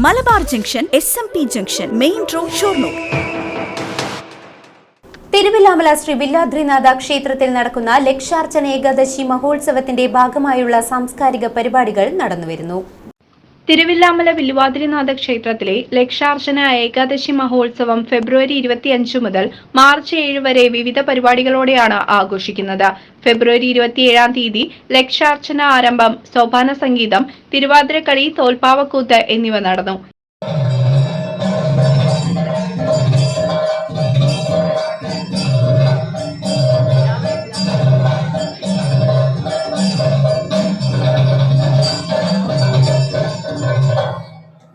Malabar junction S M P junction main road Shoranur. Thiruvilwamala Sree Villadrinatha ക്ഷേത്രത്തിൽ നടക്കുന്ന ലക്ഷാർച്ചന ഏകാദശി മഹോത്സവത്തിന്റെ ഭാഗമായുള്ള സാംസ്കാരിക പരിപാടികൾ നടന്നുവരുന്നു. തിരുവില്ലാമല വില്ലുവാതിരിനാഥ ക്ഷേത്രത്തിലെ ലക്ഷാർച്ചന ഏകാദശി മഹോത്സവം ഫെബ്രുവരി ഇരുപത്തിയഞ്ച് മുതൽ മാർച്ച് ഏഴ് വരെ വിവിധ പരിപാടികളോടെയാണ് ആഘോഷിക്കുന്നത്. ഫെബ്രുവരി ഇരുപത്തിയേഴാം തീയതി ലക്ഷാർച്ചന ആരംഭം സോപാന സംഗീതം തിരുവാതിരക്കളി തോൽപ്പാവക്കൂത്ത് എന്നിവ നടന്നു.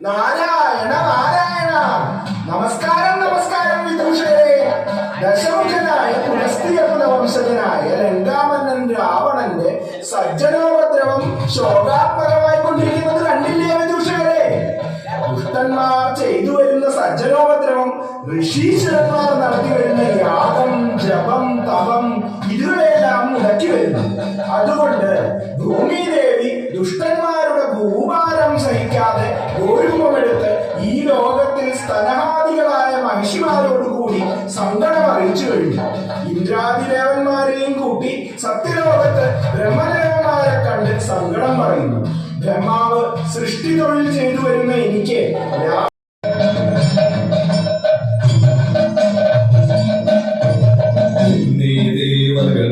നാരായണ നാരായണ. നമസ്കാരം നമസ്കാരം വിദൂഷരെ. ദശമുഖനായ പുനസ്തീകരണ വംശജനായ രണ്ടാമന്നൻ രാവണന്റെ സജ്ജനോപദ്രവം ശോകാത്മകമായി കൊണ്ടിരിക്കുന്നത് കണ്ടില്ലേ വിദൂഷകരെ ദുഷ്ടന്മാർ ചെയ്തു വരുന്ന സജ്ജനോപദ്രവം ഋഷീശ്വരന്മാർ നടത്തി വരുന്ന യാഗം ജപം തപം ഇതുവരെല്ലാം മുടക്കി വരുന്നു. അതുകൊണ്ട് ഭൂമിദേവി ദുഷ്ടന്മാരുടെ മഹിഷിമാരോടുകൂടി സങ്കടം അറിയിച്ചു കഴിഞ്ഞു. ഇന്ദ്രാദിദേവന്മാരെയും കൂട്ടി സത്യലോകത്ത് ബ്രഹ്മദേവന്മാരെ കണ്ട് സങ്കടം പറയുന്നു. ബ്രഹ്മാവ് സൃഷ്ടി തൊഴിൽ ചെയ്തു വരുന്ന എനിക്ക് ദേവകൾ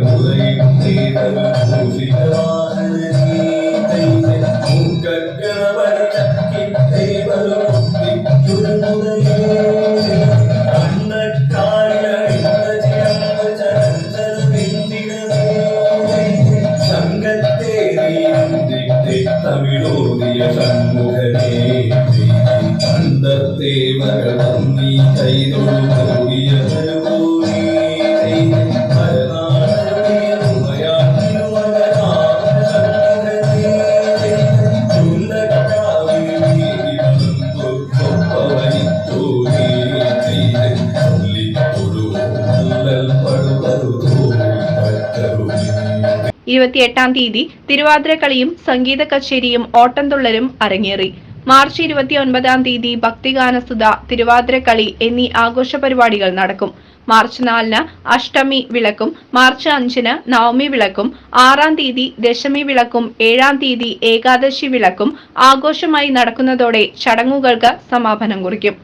ഇരുപത്തിയെട്ടാം തീയതി തിരുവാതിരക്കളിയും സംഗീത കച്ചേരിയും ഓട്ടംതുള്ളലും അരങ്ങേറി. മാർച്ച് ഇരുപത്തിയൊൻപതാം തീയതി ഭക്തിഗാനസുധ തിരുവാതിരക്കളി എന്നീ ആഘോഷ പരിപാടികൾ നടക്കും. മാർച്ച് നാലിന് അഷ്ടമി വിളക്കും മാർച്ച് അഞ്ചിന് നവമി വിളക്കും ആറാം തീയതി ദശമി വിളക്കും ഏഴാം തീയതി ഏകാദശി വിളക്കും. ആഘോഷമായി നടക്കുന്നതോടെ ചടങ്ങുകൾക്ക് സമാപനം കുറിക്കും.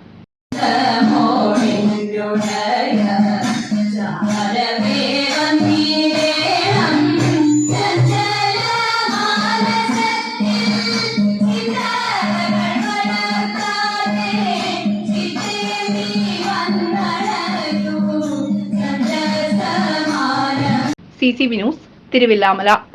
C news Thiruvilwamala.